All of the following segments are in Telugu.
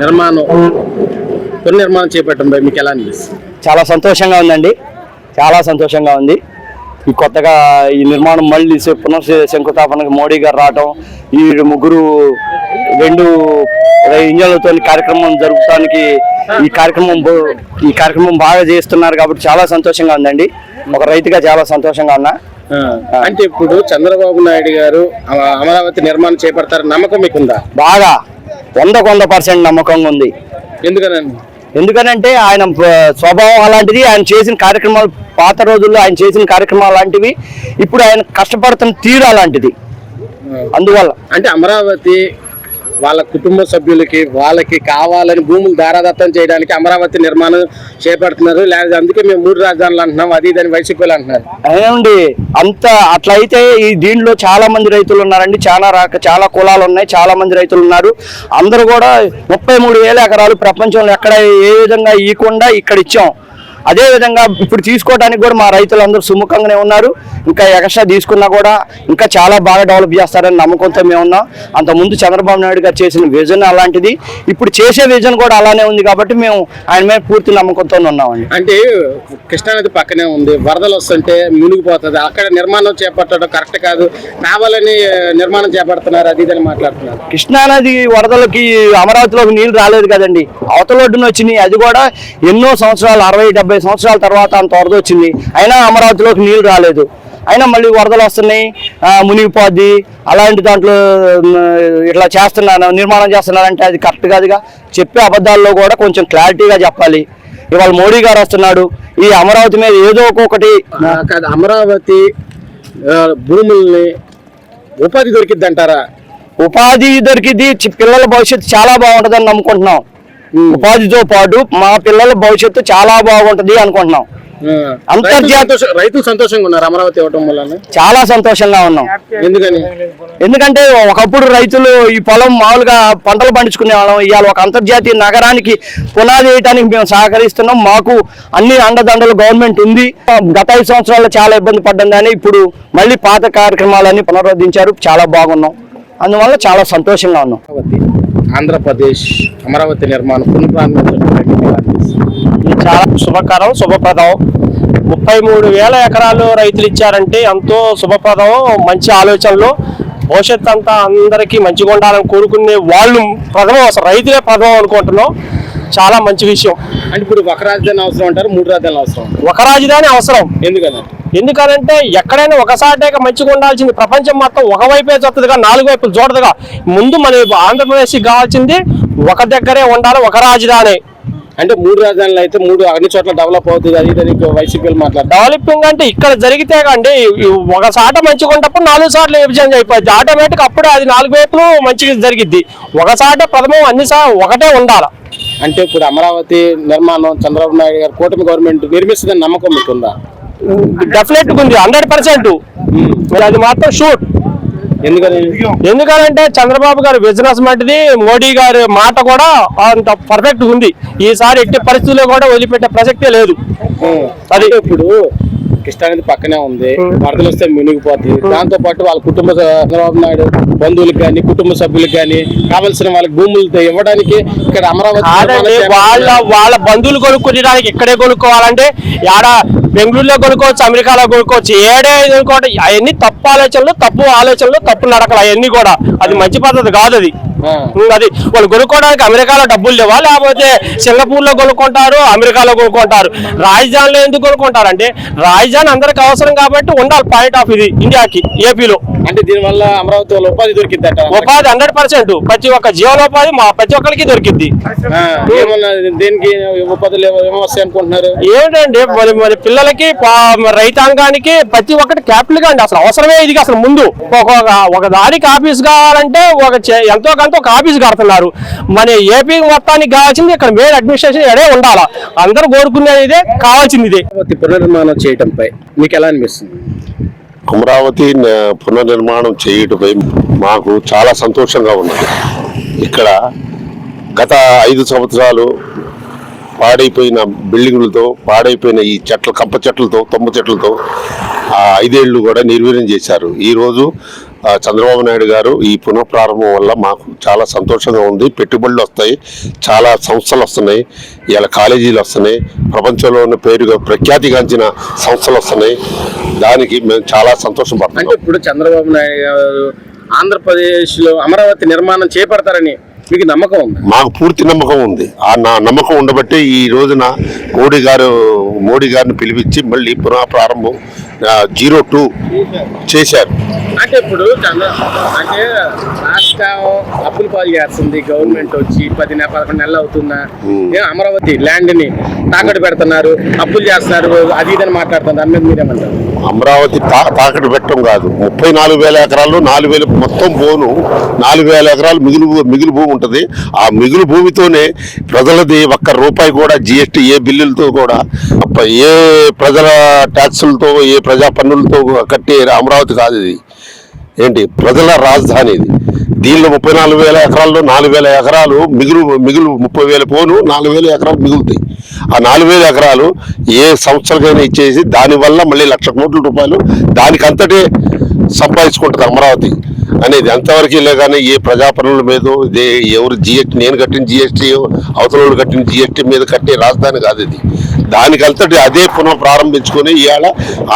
నిర్మాణం పునర్నిర్మాణం చేపట్టడంపై మీకు ఎలా అనిపిస్తుంది? చాలా సంతోషంగా ఉందండి. చాలా సంతోషంగా ఉంది. ఈ కొత్తగా ఈ నిర్మాణం మళ్ళీ శ- పునః శంకుస్థాపనకు మోడీ గారు రావటం ఈ ముగ్గురు రెండు ఇంజన్లతో కార్యక్రమం జరుపుతానికి ఈ కార్యక్రమం ఈ కార్యక్రమం బాగా చేస్తున్నారు కాబట్టి చాలా సంతోషంగా ఉందండి. ఒక రైతుగా చాలా సంతోషంగా ఉన్నా. అంటే ఇప్పుడు చంద్రబాబు నాయుడు గారు అమ- అమరావతి నిర్మాణం చేపడతారు నమ్మకం మీకుందా? బాగా. వందకు వంద పర్సెంట్ నమ్మకంగా ఉంది ఎందుకనండి? ఎందుకనంటే ఆయన స్వభావం అలాంటిది ఆయన చేసిన కార్యక్రమాలు పాత రోజుల్లో ఆయన చేసిన కార్యక్రమాలు అలాంటివి ఇప్పుడు ఆయన కష్టపడుతున్న తీరు అలాంటిది అందువల్ల అంటే అమరావతి వాళ్ళ కుటుంబ సభ్యులకి వాళ్ళకి కావాలని భూములు ధారాదత్తం చేయడానికి అమరావతి నిర్మాణం చేపడుతున్నారు. లేదా అందుకే మేము మూడు రాజధానులు అంటున్నాం. అది దాని వైసీపీలు అంటున్నారు. ఏమండి అంత అట్లయితే ఈ దీంట్లో చాలా మంది రైతులు ఉన్నారండి. చాలా రక చాలా కులాలు ఉన్నాయి. చాలా మంది రైతులు ఉన్నారు. అందరూ కూడా ముప్పై మూడు వేల ఎకరాలు ప్రపంచంలో ఎక్కడ ఏ విధంగా ఇవ్వకుండా ఇక్కడ ఇచ్చాం. అదే విధంగా ఇప్పుడు తీసుకోవడానికి కూడా మా రైతులందరూ సుముఖంగానే ఉన్నారు. ఇంకా ఎక్స్ట్రా తీసుకున్నా కూడా ఇంకా చాలా బాగా డెవలప్ చేస్తారని నమ్మకంతో మేము ఉన్నాం. అంత ముందు చంద్రబాబు నాయుడు గారు చేసిన విజన్ అలాంటిది ఇప్పుడు చేసే విజన్ కూడా అలానే ఉంది కాబట్టి మేము ఆయన మీద పూర్తి నమ్మకంతో ఉన్నామండి. అంటే కృష్ణానది పక్కనే ఉంది వరదలు వస్తుంటే మునిగిపోతుంది అక్కడ నిర్మాణం చేపట్టడం కరెక్ట్ కాదు కావాలని నిర్మాణం చేపడుతున్నారు అది ఇదని మాట్లాడుతున్నారు. కృష్ణానది వరదలకి అమరావతిలోకి నీళ్ళు రాలేదు కదండి. అవతల ఒడ్డున వచ్చినాయి అది కూడా ఎన్నో సంవత్సరాలు అరవై డెబ్బై సంవత్సరాల తర్వాత అంత వరద వచ్చింది. అయినా అమరావతిలోకి నీళ్ళు రాలేదు. అయినా మళ్ళీ వరదలు వస్తున్నాయి మునిగిపోద్ది అలాంటి దాంట్లో ఇట్లా చేస్తున్నాను నిర్మాణం చేస్తున్నారంటే అది కరెక్ట్ కాదుగా. చెప్పే అబద్ధాల్లో కూడా కొంచెం క్లారిటీగా చెప్పాలి. ఇవాళ మోడీ గారు వస్తున్నాడు ఈ అమరావతి మీద ఏదో ఒక్కొక్కటి అమరావతి భూముల్ని ఉపాధి దొరికిద్ది అంటారా ఉపాధి దొరికింది చి- పిల్లల భవిష్యత్తు చాలా బాగుంటుందని నమ్ముకుంటున్నాం. ఉపాధితో పాటు మా పిల్లల భవిష్యత్తు చాలా బాగుంటది అనుకుంటున్నాం. అంతర్జాతీయ- రైతులు సంతోషంగా ఉన్నారు అమరావతి ఇవ్వటం వల్ల చాలా సంతోషంగా ఉన్నాం. ఎందుకని? ఎందుకంటే ఒకప్పుడు రైతులు ఈ పొలం మామూలుగా పంటలు పండించుకునే వాళ్ళం. ఇవాళ ఒక అంతర్జాతీయ నగరానికి పునాది వేయడానికి మేము సహకరిస్తున్నాం. మాకు అన్ని అండదండలు గవర్నమెంట్ ఉంది. గత ఐదు సంవత్సరాల్లో చాలా ఇబ్బంది పడ్డం కానీ ఇప్పుడు మళ్ళీ పాత కార్యక్రమాలన్నీ పునరుద్ధరించారు. చాలా బాగున్నాం. అందువల్ల చాలా సంతోషంగా ఉన్నాం. ఆంధ్రప్రదేశ్ అమరావతి నిర్మాణం పునఃప్రారంభించడం? ఇది చాలా శుభకరం శుభప్రదం. ముప్పై మూడు వేల ఎకరాలు రైతులు ఇచ్చారంటే ఎంతో శుభప్రదం మంచి ఆలోచనలు. భవిష్యత్ అంతా అందరికీ మంచిగా ఉండాలని కోరుకునే వాళ్ళు ప్రథమం అసలు రైతులే ప్రథమం అనుకుంటున్నాం. చాలా మంచి విషయం. అంటే ఇప్పుడు ఒక రాజధాని అవసరం అంటారు మూడు రాజధానులు అవసరం. ఒక రాజధాని అవసరం. ఎందుకని? ఎందుకనంటే ఎక్కడైనా ఒకసారిగా మంచిగా ఉండాల్సింది ప్రపంచం మొత్తం ఒకవైపే చూస్తుందిగా నాలుగు వైపులు చూడదుగా. ముందు మన ఆంధ్రప్రదేశ్కి కావాల్సింది ఒక దగ్గరే ఉండాలి ఒక రాజధాని. అంటే మూడు రాజధానులు అయితే మూడు అన్ని చోట్ల డెవలప్ అవుతుంది అది అని వైసీపీలు మాట్లాడతారు డెవలపింగ్ అంటే ఇక్కడ జరిగితే కండి ఒక సాట మంచిగా ఉన్నప్పుడు నాలుగు సార్లు విభజన అయిపోద్ది ఆటోమేటిక్ అప్పుడే అది నాలుగు వైపులు మంచిగా జరిగిద్ది. ఒక సాట ప్రథమం అన్ని ఒకటే ఉండాలి. అంటే ఇప్పుడు అమరావతి నిర్మాణం చంద్రబాబు నాయుడు గారు కూటమి గవర్నమెంట్ నిర్మిస్తుందని నమ్మకం మీకుందా? డెఫినెట్ ఉంది హండ్రెడ్ పర్సెంట్. అది మాత్రం షూట్ ఎందుకంటే చంద్రబాబు గారి బిజినెస్ మట్టిది మోడీ గారి మాట కూడా అంత పర్ఫెక్ట్ ఉంది. ఈసారి ఎట్టి పరిస్థితుల్లో కూడా వదిలిపెట్టే ప్రసక్తే లేదు. అది ఇప్పుడు కృష్ణానది పక్కనే ఉంది వరదలు వస్తే మునిగిపోతుంది దాంతో పాటు వాళ్ళ కుటుంబ చంద్రబాబు నాయుడు బంధువులకు కానీ కుటుంబ సభ్యులకు కానీ కావలసిన వాళ్ళకి భూములు ఇవ్వడానికి ఇక్కడ అమరావతి వాళ్ళ వాళ్ళ బంధువులు కొనుక్కోవడానికి ఇక్కడే కొనుక్కోవాలంటే ఆడ బెంగళూరులో కొనుక్కోవచ్చు అమెరికాలో కొనుక్కోవచ్చు. ఏడే కొనుక్కోవడం అవన్నీ తప్పు ఆలోచనలు తప్పు ఆలోచనలు తప్పు నడకలు అవన్నీ కూడా. అది మంచి పద్ధతి కాదు అది. అది వాళ్ళు కొనుక్కోవడానికి అమెరికాలో డబ్బులు లేవా? లేకపోతే సింగపూర్లో కొనుక్కుంటారు అమెరికాలో కొనుక్కుంటారు. రాజధానిలో ఎందుకు కొనుక్కుంటారు? అంటే రాజధాని అందరికి అవసరం కాబట్టి ఉండాలి పాయింట్ ఆఫ్ ఇది ఇండియాకి ఏపీలో. అంటే దీనివల్ల అమరావతి వాళ్ళ ఉపాధి దొరికిద్ది ఉపాధి హండ్రెడ్ పర్సెంట్. ప్రతి ఒక్క జీవనోపాధి మా ప్రతి ఒక్కరికి ఏమన్నా దేనికి వస్తాయి అనుకుంటున్నారు? ఏంటండి మరి మరి పిల్లలకి రైతాంగానికి ప్రతి ఒక్కటి క్యాపిటల్గా అండి. అసలు అవసరమే ఇది అసలు ముందు ఒక ఒక- ఒక దానికి ఆఫీస్ కావాలంటే ఒక చే- ఎంతో కొంత ఒక ఆఫీస్ కడుతున్నారు. మన ఏపీ మొత్తానికి కావాల్సింది ఇక్కడ మెయిన్ అడ్మినిస్ట్రేషన్ ఎడే ఉండాలా? అందరూ కోరుకునేది ఇదే కావాల్సింది ఇదే. పునర్నిర్మాణం చేయటంపై మీకు ఎలా అనిపిస్తుంది? అమరావతి పునర్నిర్మాణం చేయటపై మాకు చాలా సంతోషంగా ఉన్నది. ఇక్కడ గత ఐదు సంవత్సరాలు పాడైపోయిన బిల్డింగులతో పాడైపోయిన ఈ చెట్ల కంప చెట్లతో తొమ్మ చెట్లతో ఆ ఐదేళ్ళు కూడా నిర్వీర్యం చేశారు. ఈరోజు చంద్రబాబు నాయుడు గారు ఈ పునఃప్రారంభం వల్ల మాకు చాలా సంతోషంగా ఉంది. పెట్టుబడులు వస్తాయి. చాలా సంస్థలు వస్తున్నాయి. ఇలా కాలేజీలు వస్తున్నాయి. ప్రపంచంలో ఉన్న పేరుగా ప్రఖ్యాతిగాంచిన సంస్థలు వస్తున్నాయి. దానికి మేము చాలా సంతోషం పడుతున్నాం ఇప్పుడు చంద్రబాబు నాయుడు గారు ఆంధ్రప్రదేశ్లో అమరావతి నిర్మాణం చేపడతారని మీకు నమ్మకం ఉంది? మాకు పూర్తి నమ్మకం ఉంది. ఆ నా నమ్మకం ఉండబట్టి ఈ రోజున మోడీ గారు మోడీ గారిని పిలిపించి మళ్ళీ పునః ప్రారంభం జీరో టూ చేశారు. అంటే ఇప్పుడు అంటే రాష్ట్రం అప్పుల పాలు చేస్తుంది. గవర్నమెంట్ వచ్చి పది నెల పదకొండు నెలలు అవుతున్నా. అమరావతి ల్యాండ్ని తాకట్టు పెడుతున్నారు. అప్పులు చేస్తున్నారు. అది ఇదని మాట్లాడుతున్నారు. దాని మీద మీరేమంటారు? అమరావతి తా తాకట్టు పెట్టడం కాదు. ముప్పై నాలుగు వేల ఎకరాల్లో నాలుగు వేల మొత్తం పోను నాలుగు వేల ఎకరాలు మిగులు మిగిలి మిగులు భూమి ఉంటుంది. ఆ మిగులు భూమితోనే ప్రజలది ఒక్క రూపాయి కూడా జిఎస్టీ ఏ బిల్లులతో కూడా ఏ ప్రజల ట్యాక్సులతో ఏ ప్రజా పన్నులతో కట్టే అమరావతి కాదు ఇది. ఏంటి? ప్రజల రాజధాని ఇది. దీనిలో ముప్పై నాలుగు వేల ఎకరాల్లో నాలుగు వేల ఎకరాలు మిగులు మిగులు ముప్పై వేల పోను నాలుగు వేల ఎకరాలు మిగులుతాయి. ఆ నాలుగు వేల ఎకరాలు ఏ సంస్థలకైనా ఇచ్చేసి దానివల్ల మళ్ళీ లక్ష కోట్ల రూపాయలు దానికంతటే సంపాదించుకుంటుంది అమరావతి అనేది. అంతవరకు వెళ్ళే కానీ ఏ ప్రజాపనుల మీద ఎవరు జిఎస్టీ నేను కట్టిన జిఎస్టీ అవతల కట్టిన జిఎస్టీ మీద కట్టే రాజధాని కాదు ఇది. దానికంతటి అదే పునః ప్రారంభించుకొని ఇవాళ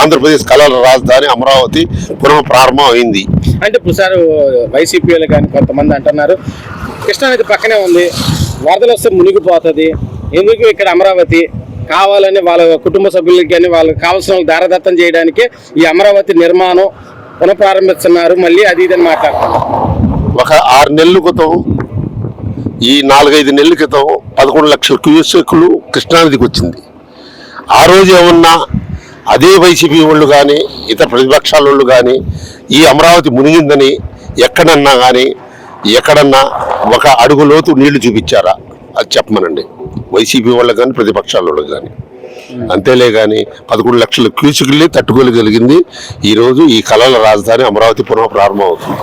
ఆంధ్రప్రదేశ్ కళల రాజధాని అమరావతి పునః ప్రారంభం అయింది. అంటే ఇప్పుడు సార్ వైసీపీలు కానీ కొంతమంది అంటున్నారు కృష్ణానది పక్కనే ఉంది వరదలు వస్తే మునిగిపోతుంది ఎందుకు ఇక్కడ అమరావతి కావాలని వాళ్ళ కుటుంబ సభ్యులకి కానీ వాళ్ళకి కావాల్సిన వాళ్ళకి దారదత్తం చేయడానికి ఈ అమరావతి నిర్మాణం పునఃప్రారంభిస్తున్నారు. మళ్ళీ అది ఇదని మాట్లాడుతున్నారు ఒక ఆరు నెలల క్రితం ఈ నాలుగైదు నెలల క్రితం పదకొండు లక్షల క్యూసెక్లు కృష్ణానదికి వచ్చింది. ఆ రోజు ఏమన్నా అదే వైసీపీ వాళ్ళు కానీ ఇతర ప్రతిపక్షాల వాళ్ళు కానీ ఈ అమరావతి మునిగిందని ఎక్కడన్నా కానీ ఎక్కడన్నా ఒక అడుగు లోతు నీళ్ళు చూపించారా? అది చెప్పమనండి. వైసీపీ వాళ్ళకి కానీ ప్రతిపక్షాల వాళ్ళకి కానీ. అంతేలే కానీ పదకొండు లక్షల క్యూసెక్లే తట్టుకోగలిగింది ఈరోజు ఈ కళల రాజధాని అమరావతి పునః ప్రారంభం అవుతుంది